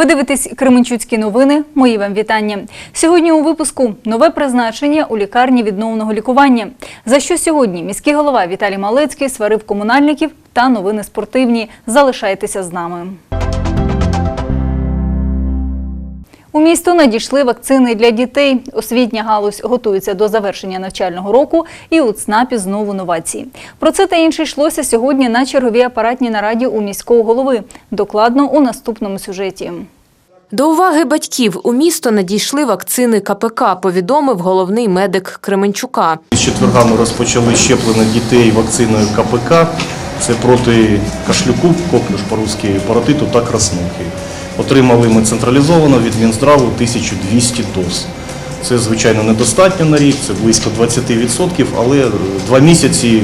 Ви дивитесь Кременчуцькі новини. Мої вам вітання. Сьогодні у випуску нове призначення у лікарні відновного лікування. За що сьогодні міський голова Віталій Малецький сварив комунальників та новини спортивні. Залишайтеся з нами. У місто надійшли вакцини для дітей. Освітня галузь готується до завершення навчального року і у ЦНАПі знову новації. Про це та інше йшлося сьогодні на черговій апаратній нараді у міського голови. Докладно у наступному сюжеті. До уваги батьків у місто надійшли вакцини КПК, повідомив головний медик Кременчука. З четверга ми розпочали щеплення дітей вакциною КПК. Це проти кашлюку, коклюш по-русски, паротиту та краснухи. Отримали ми централізовано від Мінздраву 1200 доз. Це, звичайно, недостатньо на рік, це близько 20%, але е, два місяці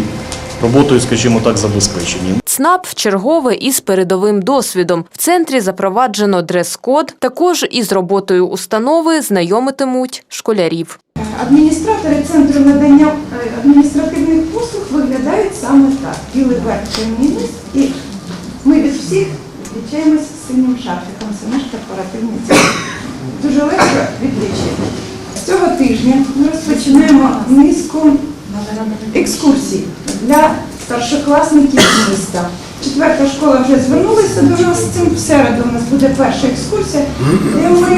роботою, скажімо так, забезпечені. ЦНАП чергове із передовим досвідом. В центрі запроваджено дрес-код. Також із роботою установи знайомитимуть школярів. Адміністратори центру надання е, адміністративних послуг виглядають саме так. Білий верх темний і ми від всіх відчаємося синім шарфіком. Це наш корпоративний центр. Дуже легко відлічити. З цього тижня ми розпочинаємо низку екскурсій для старшокласників міста. Четверта школа вже звернулася до нас з цим. В середу у нас буде перша екскурсія, де ми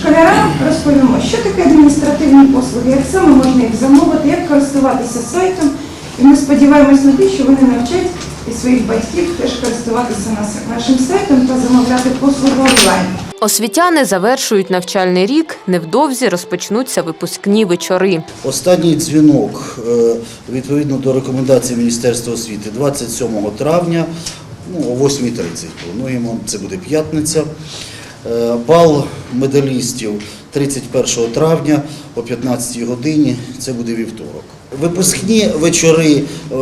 школярам розповімо, що таке адміністративні послуги, як саме можна їх замовити, як користуватися сайтом. І ми сподіваємось на те, що вони навчать і своїх батьків теж користуватися нашим сайтом та замовляти послуги онлайн. Освітяни завершують навчальний рік. Невдовзі розпочнуться випускні вечори. Останній дзвінок е, відповідно до рекомендацій Міністерства освіти 27 травня ну, о 8.30 плануємо, це буде п'ятниця. Е, Бал медалістів 31 травня о 15 годині, це буде вівторок. Випускні вечори е,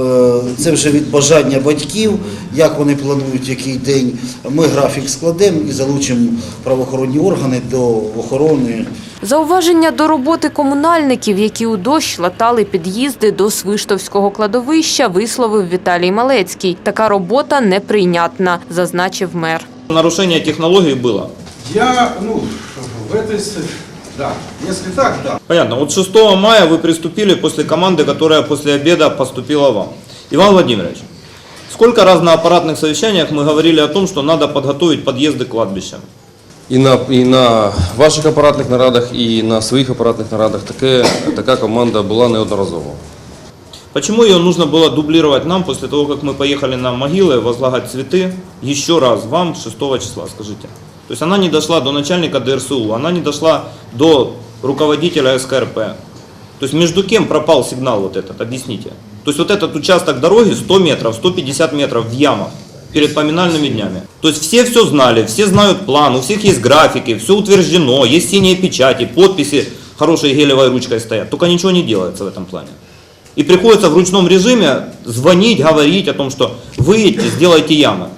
це вже від бажання батьків, як вони планують, який день. Ми графік складемо і залучимо правоохоронні органи до охорони Зауваження до роботи комунальників, які у дощ латали під'їзди до Свиштовського кладовища, висловив Віталій Малецький. Така робота неприйнятна, зазначив мер. Нарушение технологий было. Я, ну, в с- да, если так, да. Понятно. Вот 6 мая вы приступили после команды, которая после обеда поступила вам. Иван Владимирович, сколько раз на аппаратных совещаниях мы говорили о том, что надо подготовить подъезды к кладбищам? І на, і на ваших апаратних нарадах, і на своїх апаратних нарадах таке, така команда була неодноразово. Почему ее нужно было дублировать нам после того, как мы поехали на могилы возлагать цветы еще раз вам 6 числа, скажите? То есть она не дошла до начальника ДРСУ, она не дошла до руководителя СКРП. То есть между кем пропал сигнал вот этот, объясните. То есть вот этот участок дороги 100 метров, 150 метров в ямах перед поминальными днями. То есть все все знали, все знают план, у всех есть графики, все утверждено, есть синие печати, подписи хорошей гелевой ручкой стоят. Только ничего не делается в этом плане. И приходится в ручном режиме звонить, говорить о том, что выйдите, сделайте ямы.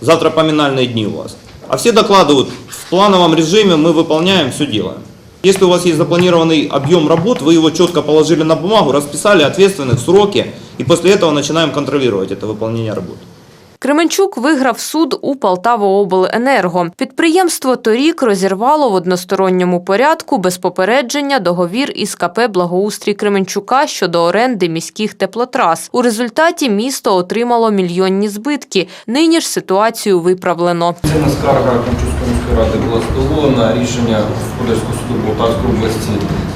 Завтра поминальные дни у вас. А все докладывают, в плановом режиме мы выполняем, все делаем. Если у вас есть запланированный объем работ, вы его четко положили на бумагу, расписали ответственных сроки, и после этого начинаем контролировать это выполнение работ. Кременчук виграв суд у Полтавообленерго. Підприємство торік розірвало в односторонньому порядку без попередження договір із КП «Благоустрій Кременчука» щодо оренди міських теплотрас. У результаті місто отримало мільйонні збитки. Нині ж ситуацію виправлено. Цінна скарга Кремчуцької міської ради була задоволена, рішення Господарського суду Полтавської області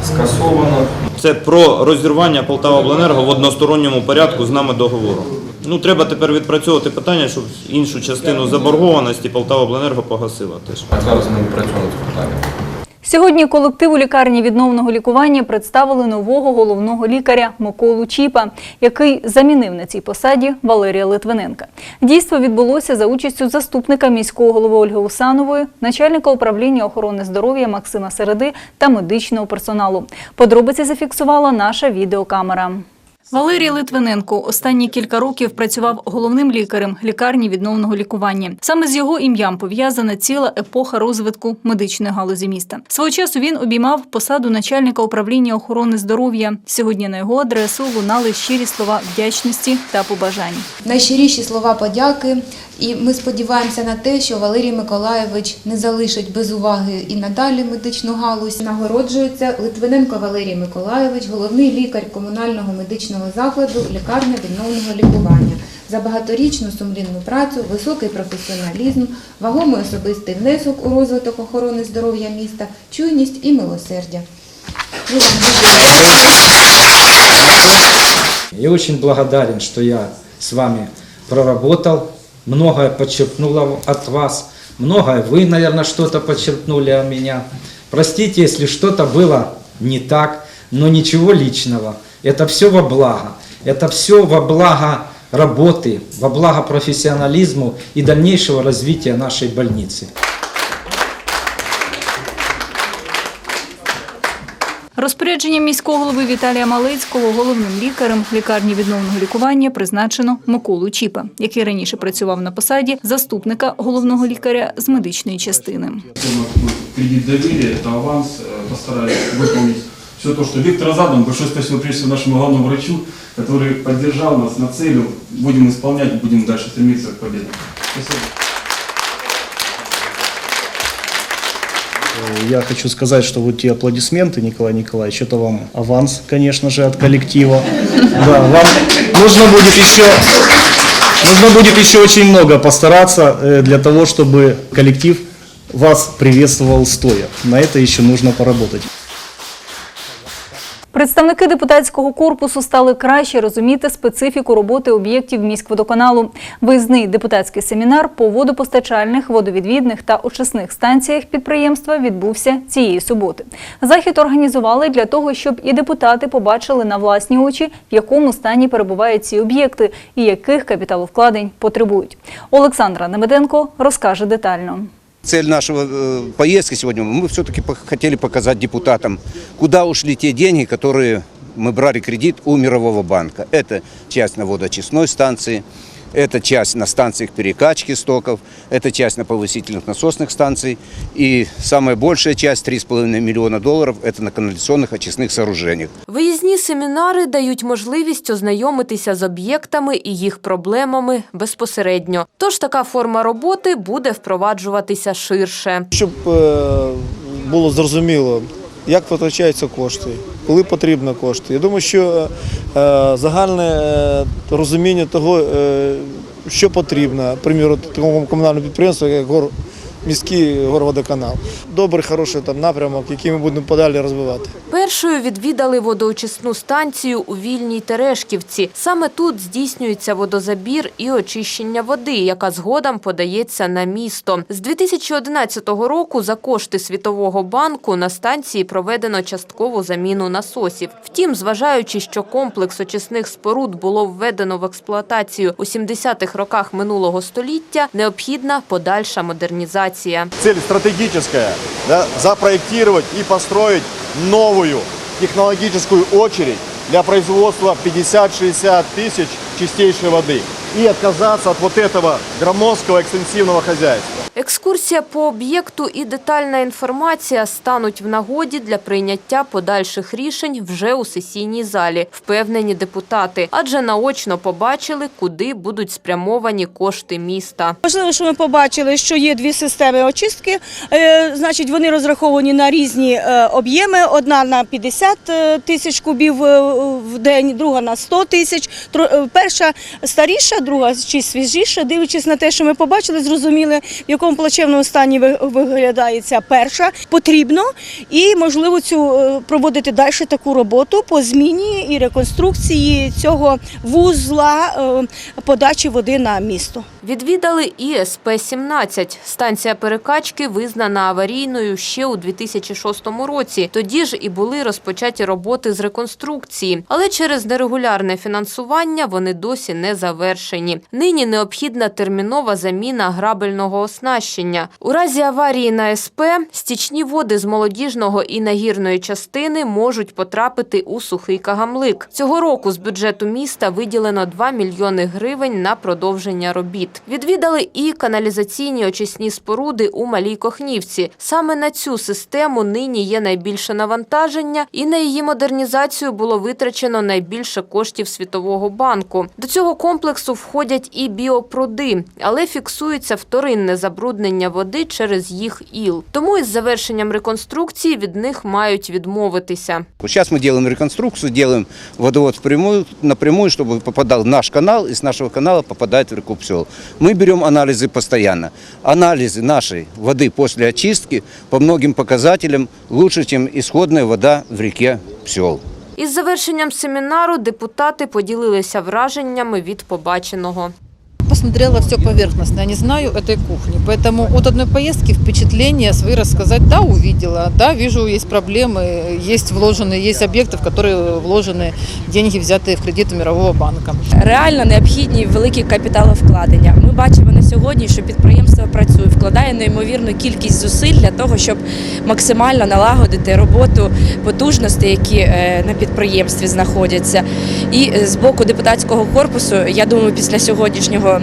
скасовано. Це про розірвання Полтаваобленерго в односторонньому порядку з нами договору. Ну, треба тепер відпрацьовувати питання, щоб іншу частину заборгованості Полтаваобленерго погасила теж. А зараз ми працюємо над цим питанням. Сьогодні колективу лікарні відновного лікування представили нового головного лікаря Миколу Чіпа, який замінив на цій посаді Валерія Литвиненка. Дійство відбулося за участю заступника міського голови Ольги Усанової, начальника управління охорони здоров'я Максима Середи та медичного персоналу. Подробиці зафіксувала наша відеокамера. Валерій Литвиненко останні кілька років працював головним лікарем лікарні відновного лікування. Саме з його ім'ям пов'язана ціла епоха розвитку медичної галузі міста. Свого часу він обіймав посаду начальника управління охорони здоров'я. Сьогодні на його адресу лунали щирі слова вдячності та побажань. Найщиріші слова подяки, і ми сподіваємося на те, що Валерій Миколаєвич не залишить без уваги і надалі медичну галузь. Нагороджується Литвиненко Валерій Миколаєвич, головний лікар комунального медичного закладу лікарня відновного лікування. За багаторічну сумлінну працю, високий професіоналізм, вагомий особистий внесок у розвиток охорони здоров'я міста, чуйність і милосердя. Я очень благодарен, что я с вами проработал, многое подчеркнуло от вас, многое вы, наверное, что-то подчеркнули от меня. Простите, если что-то было не так, но ничего личного. Это все во благо. Это все во благо работы, во благо профессионализму и дальнейшего развития нашей больницы. Розпорядженням міського голови Віталія Малецького головним лікарем лікарні відновного лікування призначено Миколу Чіпа, який раніше працював на посаді заступника головного лікаря з медичної частини. кредит доверия, это аванс, э, постараюсь выполнить все то, что Виктор Азадов, большое спасибо прежде всего нашему главному врачу, который поддержал нас, нацелил, будем исполнять, будем дальше стремиться к победе. Спасибо. Я хочу сказать, что вот те аплодисменты, Николай Николаевич, это вам аванс, конечно же, от коллектива. Да, вам нужно будет еще, нужно будет еще очень много постараться э, для того, чтобы коллектив вас приветствовал стоя. На это еще нужно поработать. Представники депутатського корпусу стали краще розуміти специфіку роботи об'єктів міськводоканалу. Виїзний депутатський семінар по водопостачальних, водовідвідних та очисних станціях підприємства відбувся цієї суботи. Захід організували для того, щоб і депутати побачили на власні очі, в якому стані перебувають ці об'єкти і яких капіталовкладень потребують. Олександра Немеденко розкаже детально. Цель нашего э, поездки сегодня, мы все-таки хотели показать депутатам, куда ушли те деньги, которые мы брали кредит у Мирового банка. Это часть на водоочистной станции, это часть на станциях перекачки стоков, это часть на повысительных насосных станций. И самая большая часть, 3,5 миллиона долларов, это на канализационных очистных сооружениях. Виїзні семінари дають можливість ознайомитися з об'єктами і їх проблемами безпосередньо. Тож така форма роботи буде впроваджуватися ширше. Щоб е, було зрозуміло, як витрачаються кошти, коли потрібні кошти. Я думаю, що е, загальне е, розуміння того, е, що потрібно, приміру, такому комунальному підприємству, як гор, міський горводоканал. Добрий, хороший там напрямок, який ми будемо подалі розвивати. Першою відвідали водоочисну станцію у Вільній Терешківці. Саме тут здійснюється водозабір і очищення води, яка згодом подається на місто. З 2011 року за кошти Світового банку на станції проведено часткову заміну насосів. Втім, зважаючи, що комплекс очисних споруд було введено в експлуатацію у 70-х роках минулого століття, необхідна подальша модернізація. Цель стратегическая, да, запроектировать и построить новую технологическую очередь для производства 50-60 тысяч чистейшей воды и отказаться от вот этого громоздкого экстенсивного хозяйства. Екскурсія по об'єкту і детальна інформація стануть в нагоді для прийняття подальших рішень вже у сесійній залі, впевнені депутати, адже наочно побачили, куди будуть спрямовані кошти міста. Важливо, що ми побачили, що є дві системи очистки. Е, Значить, вони розраховані на різні е, об'єми. Одна на 50 е, тисяч кубів в день, друга на 100 тисяч. Перша старіша, друга чи свіжіша. Дивлячись на те, що ми побачили, зрозуміли, в якому плачевному стані ви- виглядає ця перша. Потрібно і можливо цю е, проводити далі таку роботу по зміні і реконструкції цього вузла е, подачі води на місто. Відвідали і СП-17. Станція перекачки визнана аварійною ще у 2006 році. Тоді ж і були розпочаті роботи з реконструкції. Але через нерегулярне фінансування вони досі не завершені. Нині необхідна термінова заміна грабельного оснащення водооснащення. У разі аварії на СП стічні води з молодіжного і нагірної частини можуть потрапити у сухий кагамлик. Цього року з бюджету міста виділено 2 мільйони гривень на продовження робіт. Відвідали і каналізаційні очисні споруди у Малій Кохнівці. Саме на цю систему нині є найбільше навантаження, і на її модернізацію було витрачено найбільше коштів Світового банку. До цього комплексу входять і біопруди, але фіксується вторинне забруднення води через їх іл. Тому із завершенням реконструкції від них мають відмовитися. Сейчас мы делаем реконструкцию, делаем водовод впрямую, напрямую, чтобы попадал в наш канал, и с нашего канала попадает в реку Псел. Мы берем анализы постоянно. Анализы нашей воды после очистки по многим показателям лучше, чем исходная вода в реке Псел. Із завершенням семінару депутати поділилися враженнями від побаченого. посмотрела все поверхностно, я не знаю этой кухни. Поэтому от одной поездки впечатления свои рассказать, да, увидела, да, вижу, есть проблемы, есть вложенные, есть объекты, в которые вложены деньги, взятые в кредит у Мирового банка. реально необхідні великі капіталовкладення. Ми бачимо на сьогодні, що підприємство працює, вкладає неймовірну кількість зусиль для того, щоб максимально налагодити роботу потужностей, які е, на підприємстві знаходяться. І е, з боку депутатського корпусу, я думаю, після сьогоднішнього.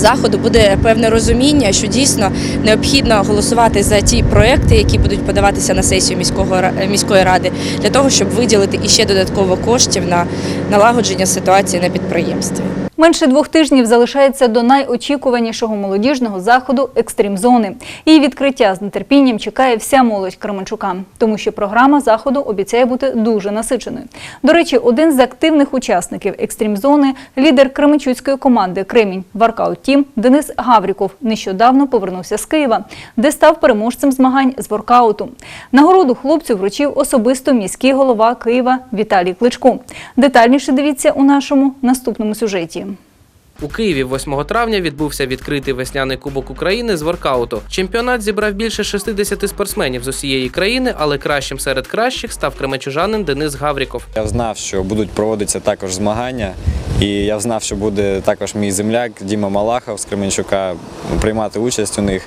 Заходу буде певне розуміння, що дійсно необхідно голосувати за ті проекти, які будуть подаватися на сесію міського міської ради, для того, щоб виділити іще додатково коштів на налагодження ситуації на підприємстві. Менше двох тижнів залишається до найочікуванішого молодіжного заходу Екстрім зони. Її відкриття з нетерпінням чекає вся молодь Кременчука, тому що програма заходу обіцяє бути дуже насиченою. До речі, один з активних учасників Екстрім зони, лідер Кременчуцької команди Кремінь Воркаут Тім Денис Гавріков нещодавно повернувся з Києва, де став переможцем змагань з воркауту. Нагороду хлопцю вручив особисто міський голова Києва Віталій Кличко. Детальніше дивіться у нашому наступному сюжеті. У Києві 8 травня відбувся відкритий весняний кубок України з воркауту. Чемпіонат зібрав більше 60 спортсменів з усієї країни, але кращим серед кращих став кременчужанин Денис Гавріков. Я знав, що будуть проводитися також змагання, і я знав, що буде також мій земляк Діма Малахов з Кременчука приймати участь у них.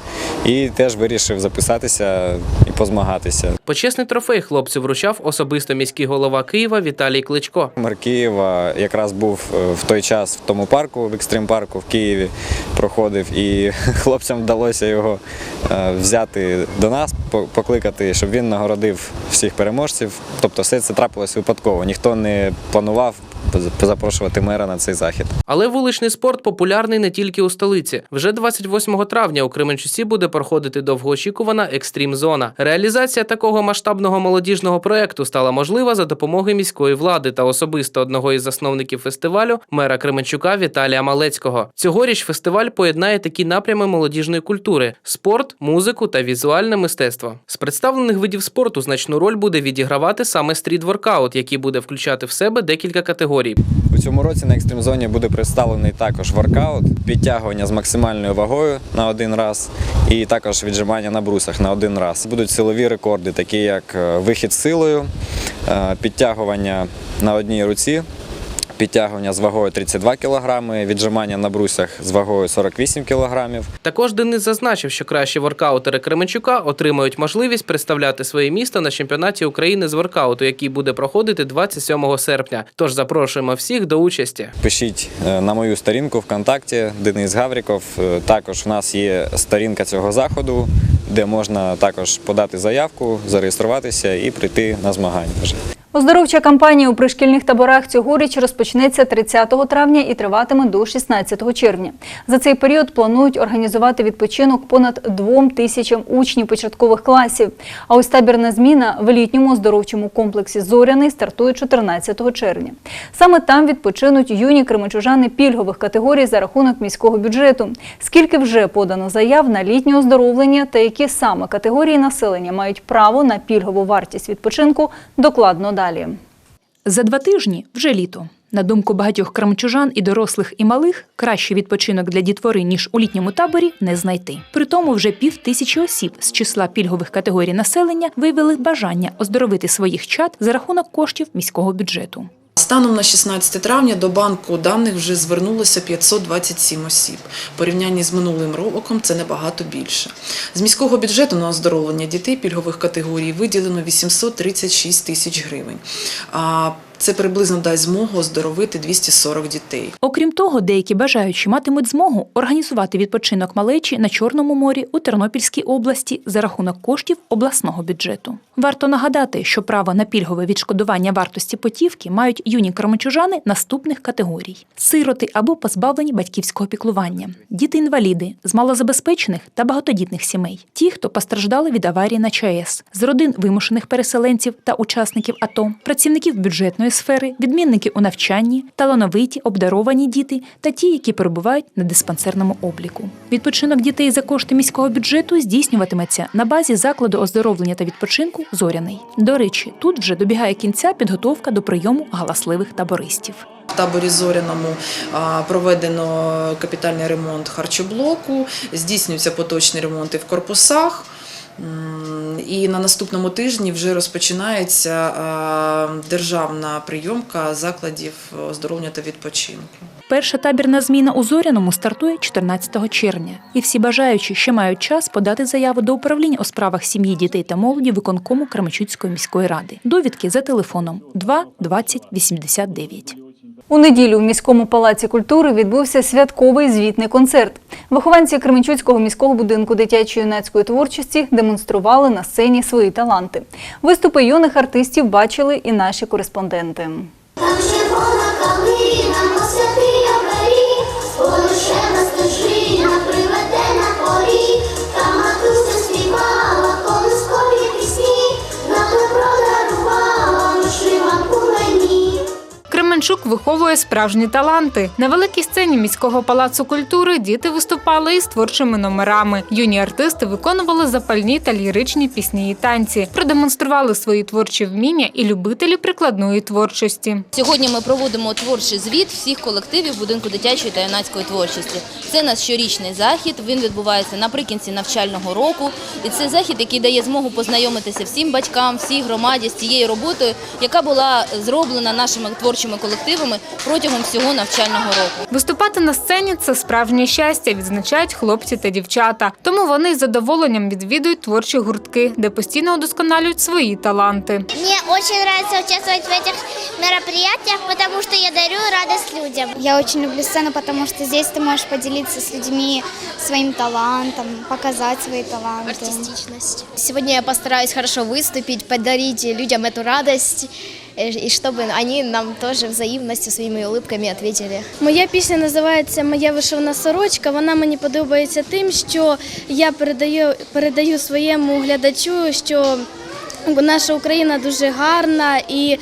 І теж вирішив записатися і позмагатися. Почесний трофей хлопцю вручав особисто міський голова Києва Віталій Кличко. Мер Києва якраз був е, в той час в тому парку, в екстрим парку в Києві проходив, і хлопцям вдалося його е, взяти до нас, покликати, щоб він нагородив всіх переможців. Тобто все це трапилось випадково. Ніхто не планував позапрошувати мера на цей захід. Але вуличний спорт популярний не тільки у столиці. Вже 28 травня у Кременчуці буде проходити довгоочікувана екстрім зона. Реалізація такого масштабного молодіжного проекту стала можлива за допомогою міської влади та особисто одного із засновників фестивалю мера Кременчука Віталія Малецького. Цьогоріч фестиваль поєднає такі напрями молодіжної культури: спорт, музику та візуальне мистецтво. З представлених видів спорту значну роль буде відігравати саме стріт-воркаут, який буде включати в себе декілька категорій. У цьому році на екстрим зоні буде представлений також воркаут, підтягування з максимальною вагою на один раз, і також віджимання на брусах на один раз. Будуть силові рекорди, такі як е, вихід силою, е, підтягування на одній руці. Підтягування з вагою 32 кг, віджимання на брусях з вагою 48 кг. Також Денис зазначив, що кращі воркаутери Кременчука отримають можливість представляти своє місто на чемпіонаті України з воркауту, який буде проходити 27 серпня. Тож запрошуємо всіх до участі. Пишіть е, на мою сторінку ВКонтакті Денис Гавріков. Е, Також у нас є сторінка цього заходу, де можна також подати заявку, зареєструватися і прийти на змагання. Оздоровча кампанія у пришкільних таборах цьогоріч розпочнеться 30 травня і триватиме до 16 червня. За цей період планують організувати відпочинок понад двом тисячам учнів початкових класів. А ось табірна зміна в літньому оздоровчому комплексі Зоряний стартує 14 червня. Саме там відпочинуть юні кременчужани пільгових категорій за рахунок міського бюджету. Скільки вже подано заяв на літнє оздоровлення та які саме категорії населення мають право на пільгову вартість відпочинку, докладно далі. За два тижні вже літо. На думку багатьох крамчужан і дорослих, і малих, кращий відпочинок для дітвори, ніж у літньому таборі, не знайти. Притому вже пів тисячі осіб з числа пільгових категорій населення виявили бажання оздоровити своїх чад за рахунок коштів міського бюджету. Станом на 16 травня до банку даних вже звернулося 527 осіб. В порівнянні з минулим роком це набагато більше. З міського бюджету на оздоровлення дітей пільгових категорій виділено 836 тисяч гривень. Це приблизно дасть змогу оздоровити 240 дітей. Окрім того, деякі бажаючі матимуть змогу організувати відпочинок малечі на Чорному морі у Тернопільській області за рахунок коштів обласного бюджету. Варто нагадати, що право на пільгове відшкодування вартості потівки мають юні крамичужани наступних категорій: сироти або позбавлені батьківського піклування, діти-інваліди з малозабезпечених та багатодітних сімей, ті, хто постраждали від аварії на ЧАЕС, з родин вимушених переселенців та учасників АТО, працівників бюджетної сфери, відмінники у навчанні, талановиті, обдаровані діти та ті, які перебувають на диспансерному обліку. Відпочинок дітей за кошти міського бюджету здійснюватиметься на базі закладу оздоровлення та відпочинку Зоряний. До речі, тут вже добігає кінця підготовка до прийому галасливих табористів. В таборі Зоряному проведено капітальний ремонт харчоблоку, здійснюються поточні ремонти в корпусах. І на наступному тижні вже розпочинається державна прийомка закладів оздоровлення та відпочинку. Перша табірна зміна у Зоряному стартує 14 червня, і всі бажаючі ще мають час подати заяву до управління у справах сім'ї, дітей та молоді виконкому Кременчуцької міської ради. Довідки за телефоном 2 20 89. У неділю в міському палаці культури відбувся святковий звітний концерт. Вихованці Кременчуцького міського будинку дитячої юнацької творчості демонстрували на сцені свої таланти. Виступи юних артистів бачили і наші кореспонденти. Там Кременчук виховує справжні таланти. На великій сцені міського палацу культури діти виступали із творчими номерами. Юні артисти виконували запальні та ліричні пісні і танці, продемонстрували свої творчі вміння і любителі прикладної творчості. Сьогодні ми проводимо творчий звіт всіх колективів будинку дитячої та юнацької творчості. Це наш щорічний захід. Він відбувається наприкінці навчального року. І це захід, який дає змогу познайомитися всім батькам, всій громаді з цією роботою, яка була зроблена нашими творчими колективами протягом всього навчального року. Виступати на сцені це справжнє щастя, відзначають хлопці та дівчата. Тому вони з задоволенням відвідують творчі гуртки, де постійно удосконалюють свої таланти. Мені дуже подобається участвувати в этих мероприятиях, потому что я дарю радость людям. Я очень люблю сцену, потому что здесь ты можешь поделиться с людьми своим талантом, показать свои таланты. Артистичность. Сегодня я постараюсь хорошо выступить, подарить людям эту радость, э, и чтобы они нам тоже взаимностью, своими улыбками ответили. Моя пісня називається Моя вишивана сорочка. Вона мені подобається тим, що я передаю, передаю своєму глядачу, що наша Україна дуже гарна і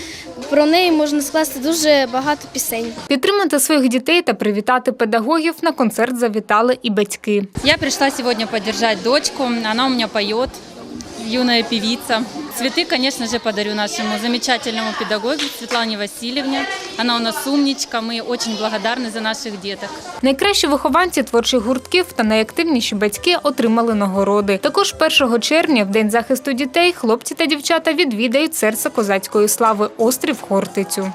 про неї можна скласти дуже багато пісень. Підтримати своїх дітей та привітати педагогів на концерт завітали і батьки. Я прийшла сьогодні підтримати дочку. вона у мене поет, юная певица. Цветы, конечно же, подарю нашему замечательному педагогу Светлане Васильевне. Она у нас умничка, мы очень благодарны за наших деток. Найкращі вихованці творчих гуртків та найактивніші батьки отримали нагороди. Також 1 червня, в день захисту дітей, хлопці та дівчата відвідають серце козацької слави острів Хортицю.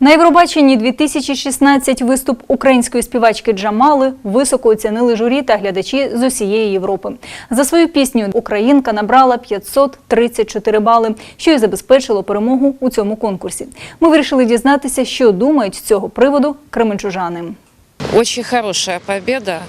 На Євробаченні 2016 виступ української співачки Джамали високо оцінили журі та глядачі з усієї Європи. За свою пісню Українка набрала 534 бали, що й забезпечило перемогу у цьому конкурсі. Ми вирішили дізнатися, що думають з цього приводу кременчужани. Очень хорошая победа.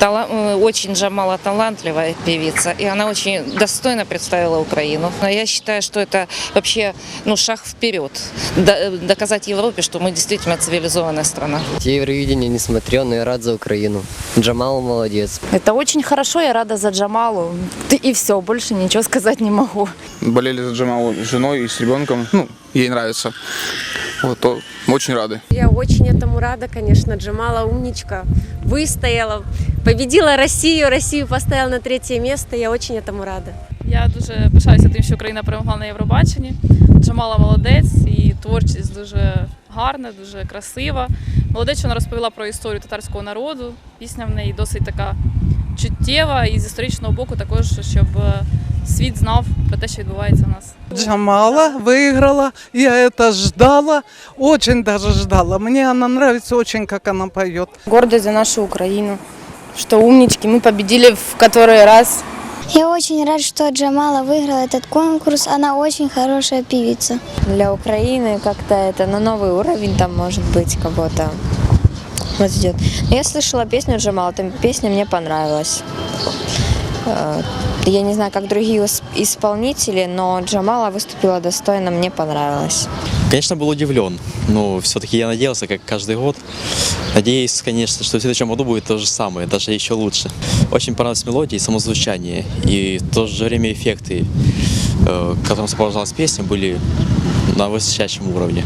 Э, Очень Джамала талантливая певица, и она очень достойно представила Украину. Но я считаю, что это вообще ну, шаг вперед. До- Доказать Европе, что мы действительно цивилизованная страна. Евровидение не смотрел, но я рад за Украину. Джамал молодец. Это очень хорошо, я рада за Джамалу. Ты- И все, больше ничего сказать не могу. болели за Джамалу с женой и с ребенком. Ну, ей нравится. Вот, то мы очень рады. Я очень этому рада, конечно. Джамала умничка, выстояла, победила Россию, Россию поставила на третье место. Я очень этому рада. Я дуже пишаюся тим, що Україна перемогла на Євробаченні. Джамала молодець і творчість дуже гарна, дуже красива. Молодець, що вона розповіла про історію татарського народу. Пісня в неї досить така чуттєва і з історичного боку також, щоб е, світ знав про те, що відбувається у нас. Джамала выиграла, я это ждала, очень даже ждала. Мне она нравится очень, как она поет. Гордость за нашу Украину, что умнички, мы победили в который раз. Я очень рад, что Джамала выиграла этот конкурс. Она очень хорошая певица. Для Украины как-то это на новый уровень там может быть кого-то вот идет. Я слышала песню Джамала, там песня мне понравилась. Э, Я не знаю, как другие ис- исполнители, но Джамала выступила достойно, мне понравилось. Конечно, был удивлен, но все-таки я надеялся, как каждый год. Надеюсь, конечно, что в следующем году будет то же самое, даже еще лучше. Очень понравилась мелодия и самозвучание, и в то же время эффекты, э, которым сопровождалась песня, были на высочайшем уровне.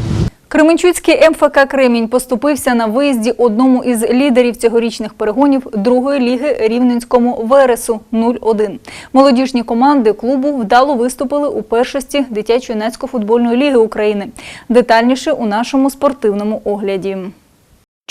Кременчуцький МФК Кремінь поступився на виїзді одному із лідерів цьогорічних перегонів другої ліги Рівненському Вересу 0-1. Молодіжні команди клубу вдало виступили у першості дитячо юнацько футбольної ліги України. Детальніше у нашому спортивному огляді.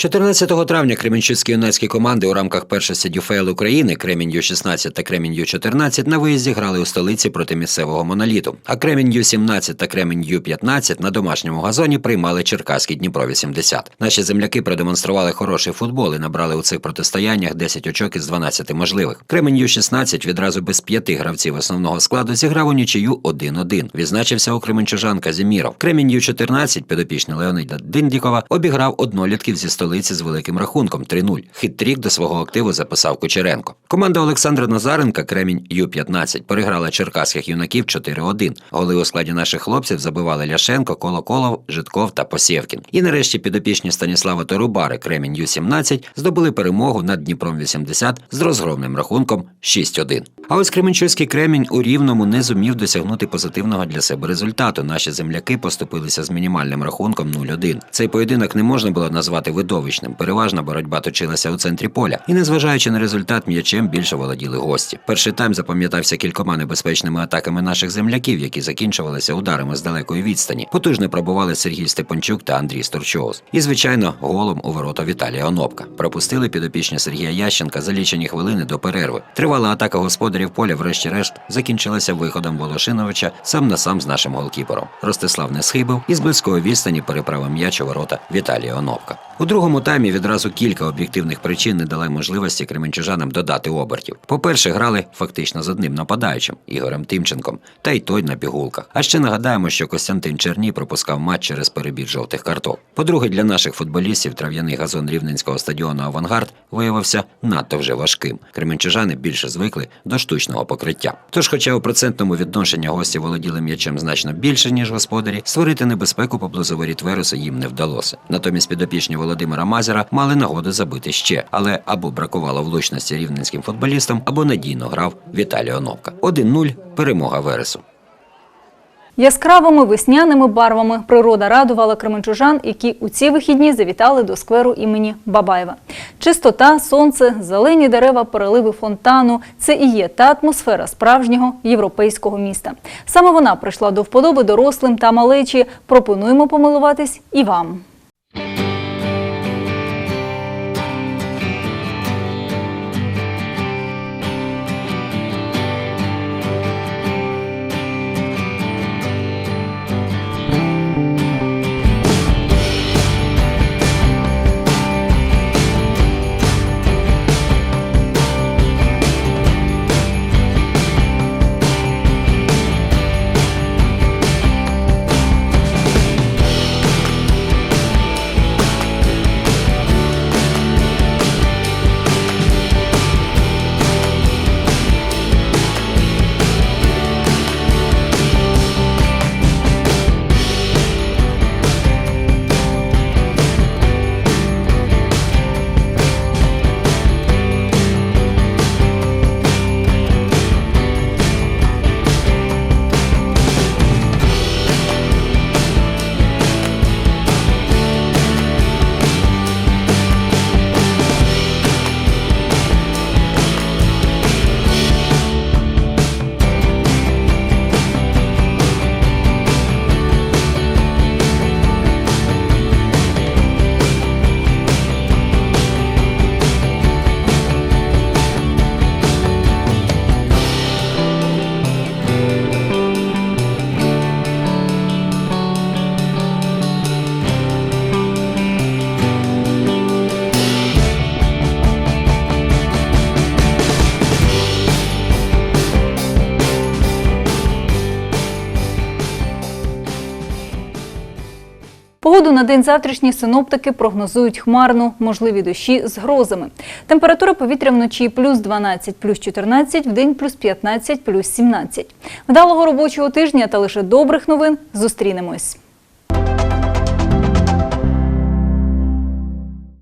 14 травня кременчуцькі юнацькі команди у рамках першості ДЮФЛ України Кремінь Ю-16 та Кремінь Ю-14 на виїзді грали у столиці проти місцевого моноліту. А Кремінь Ю-17 та Кремінь Ю-15 на домашньому газоні приймали Черкаський Дніпро-80. Наші земляки продемонстрували хороший футбол і набрали у цих протистояннях 10 очок із 12 можливих. Кремінь Ю-16 відразу без п'яти гравців основного складу зіграв у нічию 1-1. Відзначився у Кременчужан Казіміров. Кремінь Ю-14 підопічний Леонида Диндікова обіграв однолітків зі столиці з великим рахунком 3-0. Хит-трік до свого активу записав Кучеренко. Команда Олександра Назаренка Кремінь Ю-15 переграла черкаських юнаків 4-1. Голи у складі наших хлопців забивали Ляшенко, Колоколов, Житков та Посєвкін. І нарешті підопічні Станіслава Торубари Кремінь Ю-17 здобули перемогу над Дніпром 80 з розгромним рахунком 6-1. А ось Кременчуцький Кремінь у Рівному не зумів досягнути позитивного для себе результату. Наші земляки поступилися з мінімальним рахунком 0-1. Цей поєдинок не можна було назвати видовищним. Переважна боротьба точилася у центрі поля. І незважаючи на результат, м'ячем більше володіли гості. Перший тайм запам'ятався кількома небезпечними атаками наших земляків, які закінчувалися ударами з далекої відстані. Потужно пробували Сергій Степанчук та Андрій Сторчоус. І, звичайно, голом у ворота Віталія Онопка. Пропустили підопічні Сергія Ященка за лічені хвилини до перерви. Тривала атака господарів поля, врешті-решт, закінчилася виходом Волошиновича сам на сам з нашим голкіпером. Ростислав не схибив і з близької відстані переправив м'яч у ворота Віталія Оновка. У другому таймі відразу кілька об'єктивних причин не дали можливості кременчужанам додати обертів. По-перше, грали фактично з одним нападаючим Ігорем Тимченком, та й той на пігулках. А ще нагадаємо, що Костянтин Черній пропускав матч через перебір жовтих карток. По-друге, для наших футболістів трав'яний газон рівненського стадіону Авангард виявився надто вже важким. Кременчужани більше звикли до штучного покриття. Тож, хоча у процентному відношенні гості володіли м'ячем значно більше, ніж господарі, створити небезпеку поблизу воріт Вереса їм не вдалося. Натомість підопічні Володимира Мазера мали нагоду забити ще, але або бракувало влучності рівненським футболістам, або надійно грав Віталій Оновка. 1-0 перемога Вересу. Яскравими весняними барвами природа радувала кременчужан, які у ці вихідні завітали до скверу імені Бабаєва. Чистота, сонце, зелені дерева, переливи фонтану це і є та атмосфера справжнього європейського міста. Саме вона прийшла до вподоби дорослим та малечі. Пропонуємо помилуватись і вам. День завтрашні синоптики прогнозують хмарну, можливі дощі з грозами. Температура повітря вночі плюс 12, плюс 14, в день плюс 15, плюс 17. Вдалого робочого тижня та лише добрих новин. Зустрінемось.